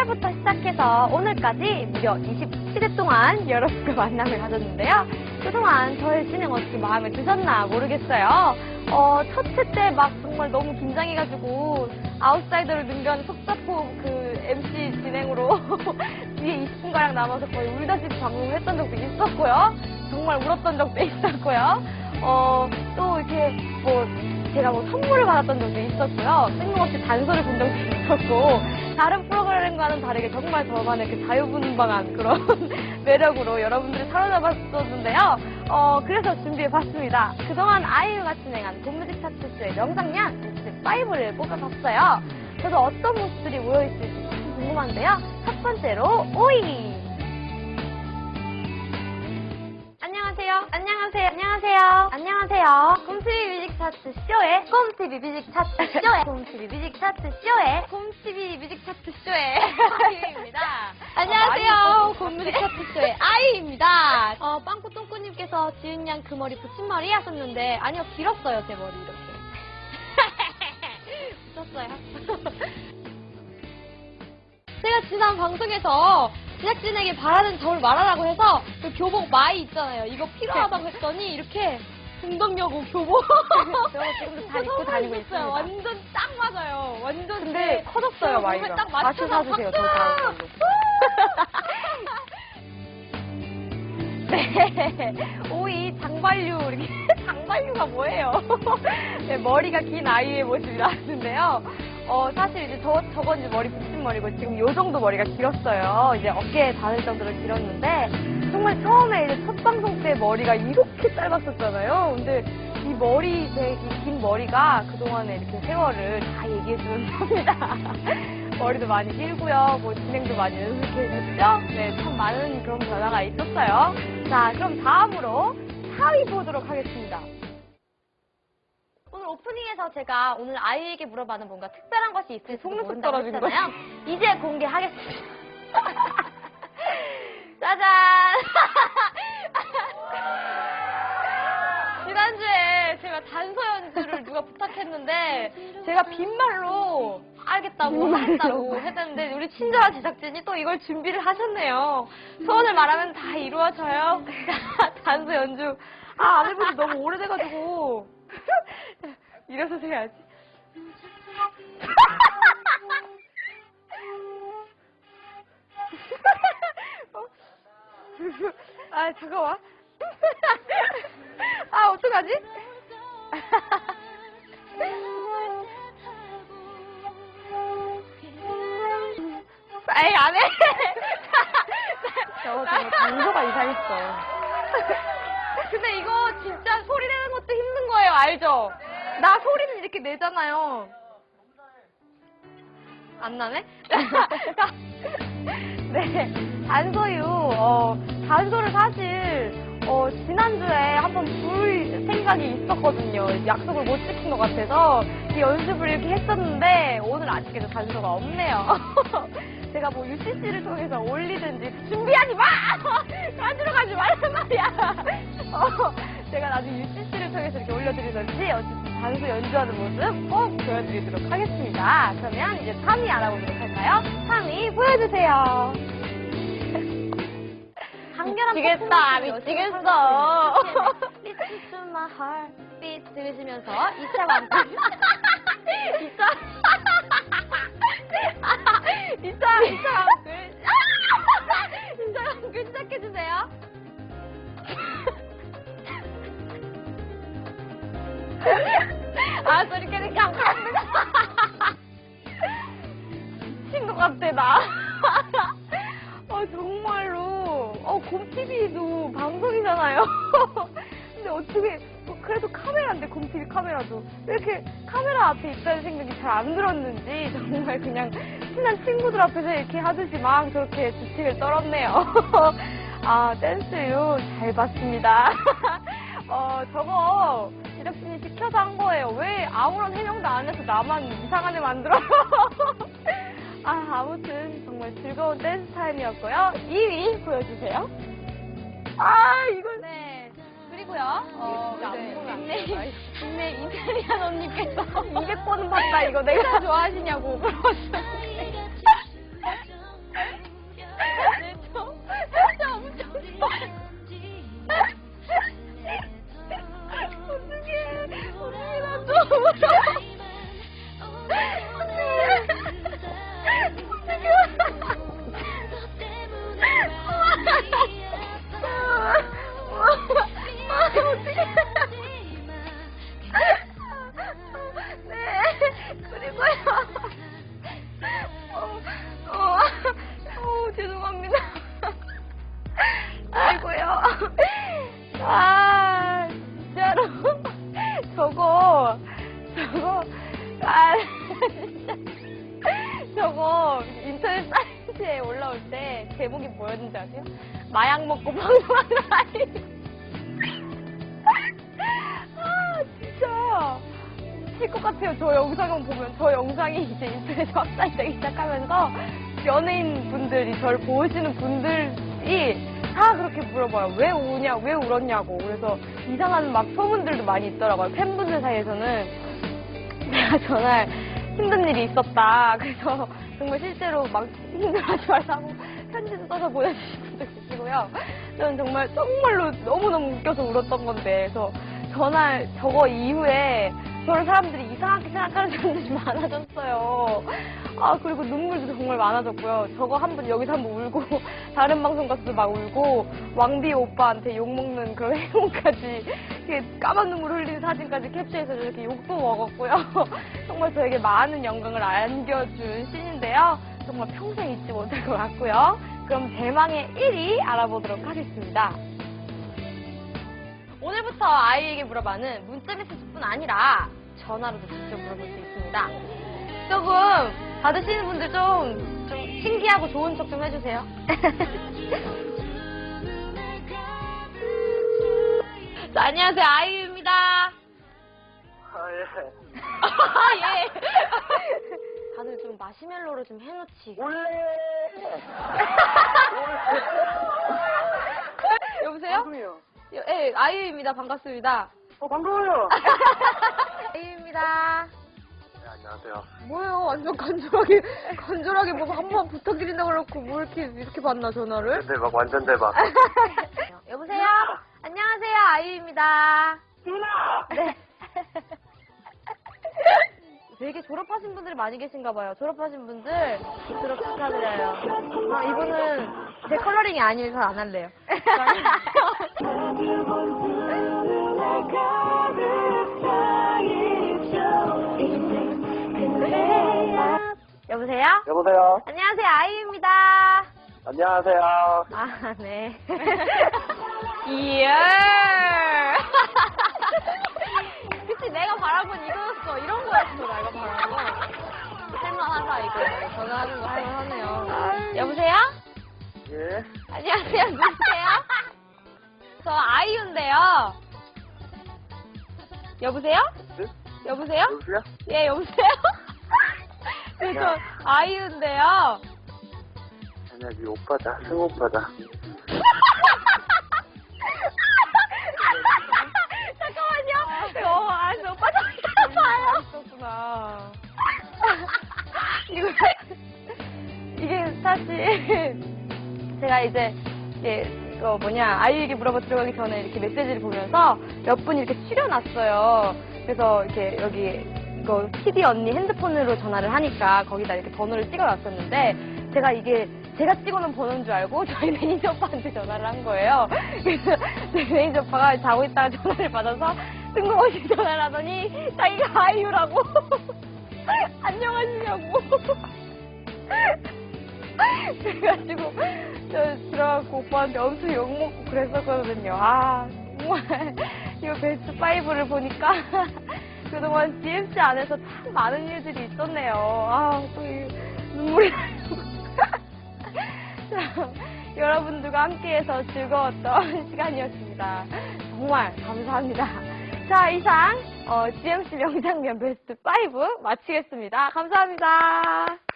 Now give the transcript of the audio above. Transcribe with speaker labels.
Speaker 1: 18부터 시작해서 오늘까지 무려 27회 동안 여러분과 만남을 가졌는데요. 그동안 저의 진행 어떻게 마음에 드셨나 모르겠어요. 어, 첫 회 때 막 정말 너무 긴장해가지고 아웃사이더를 능가하는 속사포 그 MC 진행으로 뒤에 20분가량 남아서 거의 울다시피 방송을 했던 적도 있었고요. 정말 울었던 적도 있었고요. 어, 또 이렇게 뭐 제가 뭐 선물을 받았던 적도 있었고요. 뜬금없이 단서를 본 적도 있었고, 다른 프로그램 과는 다르게 정말 저만의 그 자유분방한 그런 매력으로 여러분들을 사로잡았었는데요. 어, 그래서 준비해봤습니다. 그동안 아이유가 진행한 봄뮤직 차트쇼의 명상량 모습 5를 뽑아봤어요. 저도 어떤 모습들이 모여있을지 참 궁금한데요. 첫 번째로, 오이! 안녕하세요. 안녕하세요. 안녕하세요. 안녕하세요. 차트 쇼의 곰TV 뮤직 차트 쇼의 곰TV 뮤직 차트 쇼의 곰TV 뮤직 차트 쇼의 아이유입니다. 안녕하세요. 곰뮤직 차트 쇼의 아이유입니다. 어, 빵꾸 똥꾸님께서 지은 양 그 머리 붙임머리 하셨는데 아니요 길었어요 제 머리 이렇게. 붙였어요. 제가 지난 방송에서 제작진에게 바라는 점을 말하라고 해서 그 교복 마이 있잖아요. 이거 필요하다고 했더니 이렇게 공덕여고 교복.
Speaker 2: 저거 지금도 다 입고 다니고 있습니다.
Speaker 1: 완전 딱 맞아요. 완전
Speaker 2: 근데
Speaker 1: 제-
Speaker 2: 커졌어요, 마이가.
Speaker 1: 딱 맞춰서
Speaker 2: 사주세요, 저! 다음 걸로.
Speaker 1: 네. 오이 장발류 이렇게 장발류가 뭐예요? 네, 머리가 긴 아이의 모습이 나왔는데요. 어, 사실 이제 저, 저건 이제 머리 붙인 머리고 지금 요 정도 머리가 길었어요. 이제 어깨에 닿을 정도로 길었는데 정말 처음에 이제 첫 방송 때 머리가 이렇게 짧았었잖아요. 근데 이 머리, 제긴 머리가 그동안에 이렇게 세월을 다 얘기해주는 겁니다. 머리도 많이 길고요. 뭐 진행도 많이 연습해줬죠? 네, 참 많은 그런 변화가 있었어요. 자, 그럼 다음으로 4위 보도록 하겠습니다. 오프닝에서 제가 오늘 아이에게 물어봐는 뭔가 특별한 것이 있을지
Speaker 2: 속눈썹 떨어진
Speaker 1: 했잖아요. 이제 공개하겠습니다. 짜잔! 지난주에 제가 단서 연주를 누가 부탁했는데 제가 빈말로 알겠다고. 하겠다고 했는데 우리 친절한 제작진이 또 이걸 준비를 하셨네요. 소원을 말하면 다 이루어져요. 단서 연주. 아, 안 해본 지 너무 오래돼가지고. 일어서서 해야지. 어? 아, 잠깐만. 아, 어떡하지? 에이, 안 해.
Speaker 2: 저거 정말 단서가 이상했어.
Speaker 1: 근데 이거 진짜 소리 내는 것도 알죠? 나 소리는 이렇게 내잖아요. 안 나네? 네, 단소유, 어, 단소를 사실, 어, 지난주에 한번 부를 생각이 있었거든요. 약속을 못 지킨 것 같아서, 이 연습을 이렇게 했었는데, 오늘 아쉽게도 단소가 없네요. 제가 뭐 UCC를 통해서 올리든지, 준비하지 마! 가지러 가지 말란 말이야! 어, 제가 나중에 UCC를 통해서 이렇게 올려드리든지, 어쨌든 단소 연주하는 모습 꼭 보여드리도록 하겠습니다. 그러면 이제 3위 알아보도록 할까요? 3위 보여주세요. 간결한
Speaker 2: 미치겠다, 미치겠어.
Speaker 1: Listen to my heartbeat 들으시면서 2차 완판 아, 나. 아, 정말로. 어, 곰TV도 방송이잖아요. 근데 어떻게, 뭐 그래도 카메라인데, 곰TV 카메라도. 왜 이렇게 카메라 앞에 있다는 생각이 잘 안 들었는지, 정말 그냥 친한 친구들 앞에서 이렇게 하듯이 막 저렇게 지식을 떨었네요. 아, 댄스유 잘 봤습니다. 어, 저거 제작진이 시켜서 한 거예요. 왜 아무런 해명도 안 해서 나만 이상한 애 만들어? 아, 아무튼 정말 즐거운 댄스 타임이었고요. 2위 보여주세요. 아, 이거. 네. 그리고요, 어, 국내, 국내 이탈리안 언니께서 200번 봤다, 이거 내가 좋아하시냐고 물어보셨는데. 네, 저, 진짜 엄청 어떡해. 어떡해, 나 좀. 제목이 뭐였는지 아세요? 마약 먹고 방송하는 아이. 아, 진짜. 미칠 것 같아요. 저 영상을 보면. 저 영상이 이제 인터넷에 확산이 되기 시작하면서 연예인 분들이 저를 보시는 분들이 다 그렇게 물어봐요. 왜 우냐, 왜 울었냐고. 그래서 이상한 막 소문들도 많이 있더라고요. 팬분들 사이에서는. 내가 전날 힘든 일이 있었다. 그래서 정말 실제로 막 힘들어하지 말라고 편지도 써서 보내주신 분도 계시고요. 저는 정말 정말로 너무너무 웃겨서 울었던 건데. 그래서 전날 저거 이후에 저를 사람들이 이상하게 생각하는 사람들이 많아졌어요. 아, 그리고 눈물도 정말 많아졌고요. 저거 한 번, 여기서 한 번 울고, 다른 방송 가서도 막 울고, 왕비 오빠한테 욕 먹는 그런 행동까지, 이렇게 까만 눈물 흘리는 사진까지 캡처해서 이렇게 욕도 먹었고요. 정말 저에게 많은 영광을 안겨준 씬인데요. 정말 평생 잊지 못할 것 같고요. 그럼 대망의 1위 알아보도록 하겠습니다. 오늘부터 아이에게 물어봐는 문자 메시지뿐 아니라 전화로도 직접 물어볼 수 있습니다. 조금 받으시는 분들 좀, 좀 신기하고 좋은 척 좀 해주세요. 자, 안녕하세요. 아이유입니다.
Speaker 3: 아, 예.
Speaker 1: 마시멜로를 좀 해놓지.
Speaker 3: 원래.
Speaker 1: 여보세요? 여- 예, 아이유입니다. 반갑습니다.
Speaker 3: 어, 반가워요.
Speaker 1: 아이유입니다.
Speaker 3: 네, 안녕하세요.
Speaker 1: 뭐예요? 완전 간절하게, 간절하게 뭐 한 번 부탁드린다고 그렇고, 뭐 이렇게, 이렇게 받나, 전화를?
Speaker 3: 대박, 완전 대박.
Speaker 1: 여보세요? 안녕하세요, 아이유입니다.
Speaker 3: 누나!
Speaker 1: 네. 되게 졸업하신 분들이 많이 계신가 봐요. 졸업하신 분들 졸업 축하드려요. 아, 이분은 제 컬러링이 아니어서 안 할래요. 여보세요?
Speaker 3: 여보세요?
Speaker 1: 안녕하세요, 아이유입니다.
Speaker 3: 안녕하세요.
Speaker 1: 아, 네. 이야. 그치, 내가 바란 건이 거였어. 이런 거였어, 내가 건. 할만하다, 이거. 전화하는 거 할만하네요. 여보세요?
Speaker 3: 예.
Speaker 1: 안녕하세요, 누구세요? 저 아이유인데요. 여보세요?
Speaker 3: 네?
Speaker 1: 여보세요?
Speaker 3: 여보세요?
Speaker 1: 예, 여보세요? 네, 저 아이유인데요.
Speaker 3: 아니야, 네 오빠다. 승우 오빠다.
Speaker 1: 사실, 제가 이제, 그 뭐냐, 아이에게 물어봐 들어가기 전에 이렇게 메시지를 보면서 몇 분이 이렇게 추려놨어요. 그래서 이렇게 여기, 이거 TV 언니 핸드폰으로 전화를 하니까 거기다 이렇게 번호를 찍어놨었는데, 제가 이게 제가 찍어놓은 번호인 줄 알고 저희 매니저 오빠한테 전화를 한 거예요. 그래서 저희 매니저 오빠가 자고 있다가 전화를 받아서 뜬금없이 전화를 하더니 자기가 아이유라고 안녕하시냐고 그래가지고 저 들어가고 오빠한테 엄청 욕먹고 그랬었거든요. 아 정말 이거 베스트 5를 보니까 그동안 DMC 안에서 참 많은 일들이 있었네요. 아 또 눈물이 나요. 자, 여러분들과 함께해서 즐거웠던 시간이었습니다. 정말 감사합니다. 자, 이상 어, GMC 명장면 베스트 5 마치겠습니다. 감사합니다.